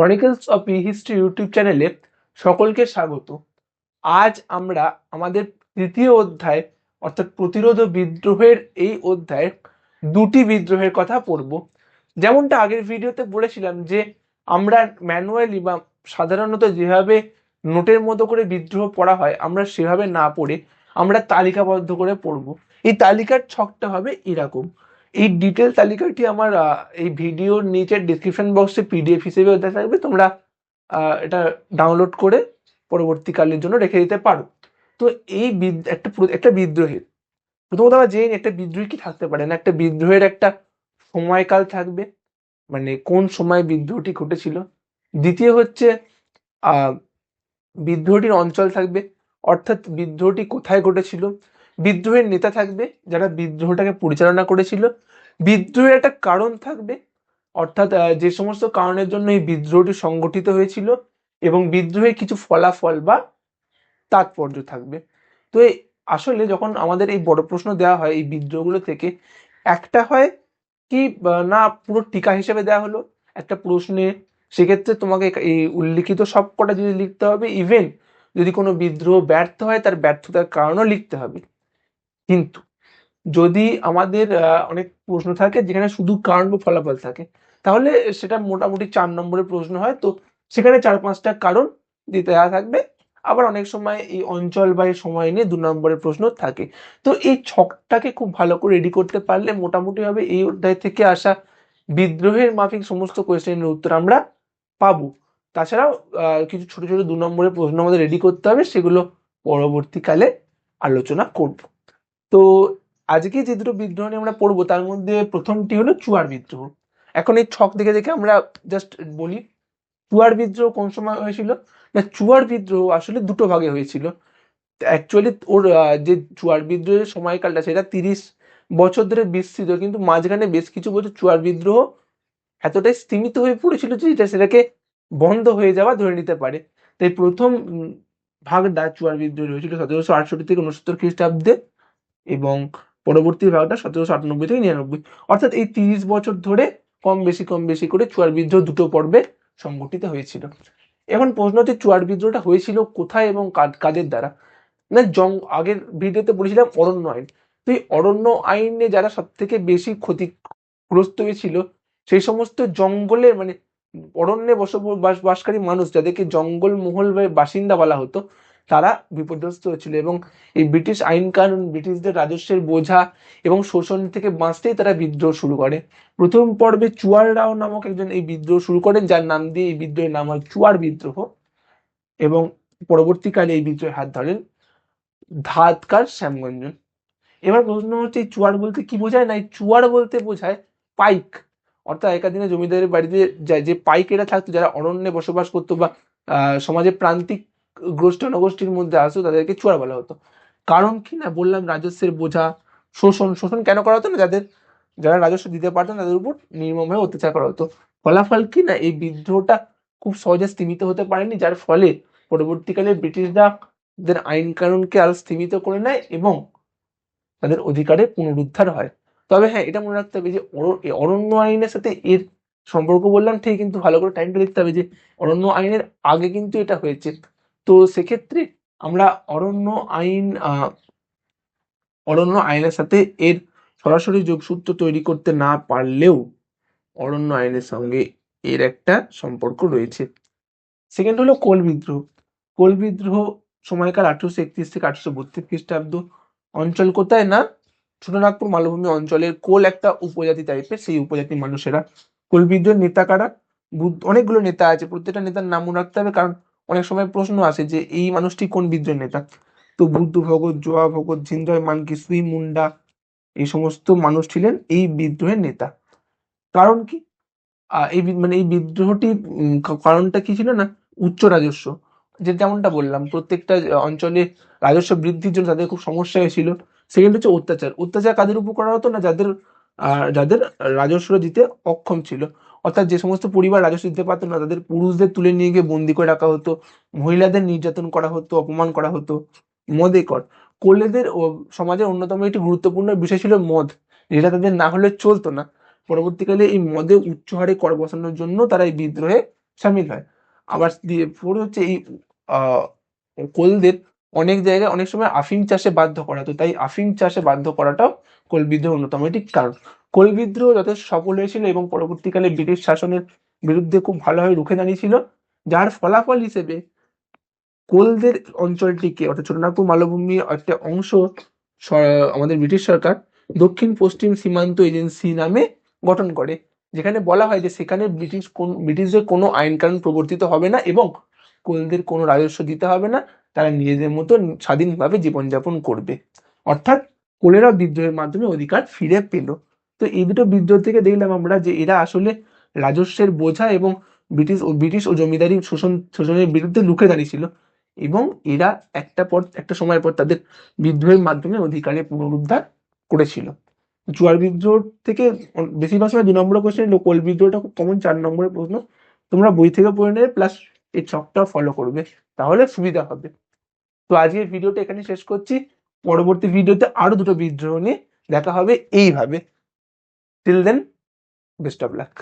Chronicles of history YouTube চ্যানেলে সকলকে স্বাগত। আজ আমরা আমাদের তৃতীয় অধ্যায়, অর্থাৎ প্রতিরোধ ও বিদ্রোহের এই অধ্যায়ের দুটি বিদ্রোহের কথা পড়ব। যেমনটা আগের ভিডিওতে বলেছিলাম যে, আমরা ম্যানুয়ালি বা সাধারণত যেভাবে নোটের মতো করে বিদ্রোহ পড়া হয়, আমরা সেভাবে না পড়ে আমরা তালিকাবদ্ধ করে পড়ব। এই তালিকার ছকটা হবে এরকম। এই ডিটেল তালিকাটি আমার এই ভিডিওর নিচের ডিসক্রিপশন বক্সে পিডিএফ হিসেবে দেওয়া থাকবে। তোমরা এটা ডাউনলোড করে পরবর্তীকালের জন্য রেখে দিতে পারো। তো এই একটা একটা বিদ্রোহের প্রথমত আমরা জেনে একটা বিদ্রোহী কি থাকতে পারে না? একটা বিদ্রোহের একটা সময়কাল থাকবে। মানে কোন সময় বিদ্রোহটি ঘটেছিল? দ্বিতীয় হচ্ছে বিদ্রোহটির অঞ্চল থাকবে। অর্থাৎ বিদ্রোহটি কোথায় ঘটেছিল? বিদ্রোহের নেতা থাকবে, যারা বিদ্রোহটাকে পরিচালনা করেছিল। বিদ্রোহের একটা কারণ থাকবে, অর্থাৎ যে সমস্ত কারণের জন্য এই বিদ্রোহটি সংগঠিত হয়েছিল এবং বিদ্রোহের কিছু ফলাফল বা তাৎপর্য থাকবে। তো আসলে যখন আমাদের এই বড় প্রশ্ন দেওয়া হয় এই বিদ্রোহগুলো থেকে, একটা হয় কি না, পুরো টিকা হিসেবে দেওয়া হলো? একটা প্রশ্নে, সেক্ষেত্রে তোমাকে এই উল্লিখিত সব কটা জিনিস লিখতে হবে ইভেন যদি কোনো বিদ্রোহ ব্যর্থ হয়, তার ব্যর্থতার কারণও লিখতে হবে। কিন্তু যদি আমাদের অনেক প্রশ্ন থাকে যেখানে শুধু কারণ বা ফলাফল থাকে, তাহলে সেটা মোটামুটি চার নম্বরের প্রশ্ন হয়। তো সেখানে চার পাঁচটা কারণ দিতে থাকবে। আবার অনেক সময় এই অঞ্চল বা এই সময় নিয়ে দু নম্বরের প্রশ্ন থাকে। তো এই ছকটাকে খুব ভালো করে রেডি করতে পারলে মোটামুটি ভাবে এই অধ্যায় থেকে আসা বিদ্রোহের মাফিক সমস্ত কোয়েশ্চেনের উত্তর আমরা পাবো। তাছাড়াও কিছু ছোট ছোট দু নম্বরের প্রশ্ন আমাদের রেডি করতে হবে, সেগুলো পরবর্তীকালে আলোচনা করব। তো আজকে যে দুটো বিদ্রোহ নিয়ে আমরা পড়ব, তার মধ্যে প্রথমটি হলো চুয়ার বিদ্রোহ। এখন এই ছক দেখে দেখে আমরা জাস্ট বলি, চুয়ার বিদ্রোহ কোন সময় হয়েছিল? না, চুয়ার বিদ্রোহ আসলে দুটো ভাগে হয়েছিল। অ্যাকচুয়ালি ওর যে চুয়ার বিদ্রোহের সময়কালটা, সেটা তিরিশ বছর ধরে বিস্তৃত, কিন্তু মাঝখানে বেশ কিছু বছর চুয়ার বিদ্রোহ এতটাই স্তীমিত হয়ে পড়েছিল যে এটা সেটাকে বন্ধ হয়ে যাওয়া ধরে নিতে পারে। তাই প্রথম ভাগটা চুয়ার বিদ্রোহ হয়েছিল সতেরোশো আটষট্টি থেকে উনসত্তর খ্রিস্টাব্দে। এবং পরবর্তী ভাগটা সতেরোশো আটানব্বই থেকে নিরানব্বই। অর্থাৎ এই তিরিশ বছর ধরে কম বেশি কম বেশি করে চুয়ার বিদ্রোহ দুটো পর্বে সংগঠিত হয়েছিল। এখন প্রশ্ন হচ্ছে, চুয়ার বিদ্রোহটা হয়েছিল কোথায় এবং কাদ- কাদের দ্বারা? না, জং, আগের ভিডিওতে বলেছিলাম অরণ্য আইন। তো এই অরণ্য আইনে যারা সব থেকে বেশি ক্ষতিগ্রস্ত হয়েছিল, সেই সমস্ত জঙ্গলে মানে অরণ্যে বসবাস বাসকারী মানুষ, যাদেরকে জঙ্গল মহল বাসিন্দা বলা হতো তারা বিপর্যস্ত হয়েছিল এবং এই ব্রিটিশ আইন কানুন ব্রিটিশদের রাজস্বের বোঝা এবং শোষণ থেকে বাঁচতেই তারা বিদ্রোহ শুরু করে। প্রথম পর্বে চুয়ার রাও নামক একজন এই বিদ্রোহ শুরু করেন, যার নাম দিয়ে এই বিদ্রোহের নাম হয় চুয়ার বিদ্রোহ এবং পরবর্তীকালে এই বিদ্রোহের হাত ধরেন ধাতকার শ্যামগঞ্জন। এবার প্রশ্ন হচ্ছে চুয়ার বলতে কি বোঝায়? না চুয়ার বলতে বোঝায় পাইক। অর্থাৎ আগেকার দিনে জমিদারের বাড়িতে যে পাইকেরা থাকতো, যারা অরণ্যে বসবাস করতো বা সমাজে প্রান্তিক গোষ্ঠী জনগোষ্ঠীর মধ্যে আসতো, তাদেরকে চুয়ার বলা হতো। কারণ কি না, বললাম রাজস্বের বোঝা, শোষণ শোষণ কেন করা হতো না? যাদের, যারা রাজস্ব দিতে পারতেন তাদের উপর নির্মমভাবে অত্যাচার করা হতো। ফলাফল কি না, এই বিদ্রোহটা খুব সহজে স্তীমিত হতে পারেনি, যার ফলে পরবর্তীকালে ব্রিটিশরা তাদের আইন কানুনকে আরও স্তীমিত করে নেয় এবং তাদের অধিকারে পুনরুদ্ধার হয়। তবে হ্যাঁ এটা মনে রাখতে হবে যে অরণ্য আইনের সাথে এর সম্পর্ক বললাম ঠিক কিন্তু ভালো করে টাইমটা দেখতে হবে যে, অরণ্য আইনের আগে কিন্তু এটা হয়েছে। তো সেক্ষেত্রে আমরা অরণ্য আইন অরণ্য আইনের সাথে এর সরাসরি যোগসূত্র তৈরি করতে না পারলেও অরণ্য আইনের সঙ্গে এর একটা সম্পর্ক রয়েছে। সেকেন্ড হলো কোল বিদ্রোহ। কোল বিদ্রোহ সময়কাল আঠারোশো একত্রিশ থেকে আঠারোশো বত্রিশ খ্রিস্টাব্দ। অঞ্চল কোথায় না? ছোটনাগপুর মালভূমি অঞ্চলের কোল একটা উপজাতি টাইপের সেই উপজাতি মানুষেরা। কোল বিদ্রোহের নেতা কারা? অনেকগুলো নেতা আছে। প্রত্যেকটা নেতার নাম মনে রাখতে হবে কারণ অনেক সময় প্রশ্ন আসে যে এই মানুষটি কোন বিদ্রোহের নেতা? তো বুদ্ধ ভগত জোয়া ভগত ঝিঞ্জয় মানকি সুই মুন্ডা এই সমস্ত মানুষ ছিলেন এই বিদ্রোহের নেতা। কারণ কি? এই মানে এই বিদ্রোহটি উম, কা- কারণটা কি ছিল না? উচ্চ রাজস্ব। যে যেমনটা বললাম প্রত্যেকটা অঞ্চলে রাজস্ব বৃদ্ধির জন্য তাদের খুব সমস্যা হয়েছিল। সেকেন্ড হচ্ছে অত্যাচার। অত্যাচার কাদের উপর করা হতো না? যাদের যাদের রাজস্ব দিতে অক্ষম ছিল। অর্থাৎ যে সমস্ত পরিবার রাজস্ব দিতে পারতো না, তাদের পুরুষদের তুলে নিয়ে গিয়ে বন্দি করে রাখা হতো, মহিলাদের নির্যাতন করা হতো, অপমান করা হতো। মদে কর। কোলেদের ও সমাজের অন্যতম একটি গুরুত্বপূর্ণ বিষয় ছিল মদ, যেটা তাদের না হলে চলতো না। পরবর্তীকালে এই মদে উচ্চ হারে কর বসানোর জন্য তারা এই বিদ্রোহে সামিল হয়। আবার পরে হচ্ছে এই কোলদের অনেক জায়গায় অনেক সময় আফিম চাষে বাধ্য করা তো তাই আফিম চাষে বাধ্য করাটাও কোল বিদ্রোহ অন্যতম একটি কারণ। কোল বিদ্রোহ যথেষ্ট সফল হয়েছিল এবং পরবর্তীকালে ব্রিটিশ শাসনের বিরুদ্ধে খুব ভালোভাবে রুখে দাঁড়িয়েছিল, যার ফলাফল হিসেবে কোলদের অঞ্চলটিকে, অর্থাৎ ছোটনাগপুর মালভূমির একটা অংশ আমাদের ব্রিটিশ সরকার দক্ষিণ পশ্চিম সীমান্ত এজেন্সি নামে গঠন করে, যেখানে বলা হয় যে সেখানে ব্রিটিশ কোন, ব্রিটিশদের কোনো আইন কানুন প্রবর্তিত হবে না এবং কোলদের কোনো রাজস্ব দিতে হবে না, তারা নিজেদের মতো স্বাধীনভাবে জীবনযাপন করবে। অর্থাৎ কোলেরা বিদ্রোহের মাধ্যমে অধিকার ফিরে পেল। তো এই দুটো বিদ্রোহ থেকে দেখলাম আমরা যে এরা আসলে রাজস্বের বোঝা এবং ব্রিটিশ ও ব্রিটিশ ও জমিদারি শোষণ, শোষণের বিরুদ্ধে রুখে দাঁড়িয়েছিল। এবং এরা একটা পর, একটা সময় পর তাদের বিদ্রোহের মাধ্যমে অধিকারে পুনরুদ্ধার করেছিল। জুয়ার বিদ্রোহ থেকে বেশিরভাগ সময় দু নম্বর কোশ্চেন লোকল বিদ্রোহটা খুব কমন চার নম্বরের প্রশ্ন, তোমরা বই থেকে পড়ে নেবে প্লাস এই ছকটাও ফলো করবে, তাহলে সুবিধা হবে। তো আজকের ভিডিওটা এখানে শেষ করছি। পরবর্তী ভিডিওতে আরও দুটো বিদ্রোহ নিয়ে দেখা হবে। এইভাবে। Till then best of luck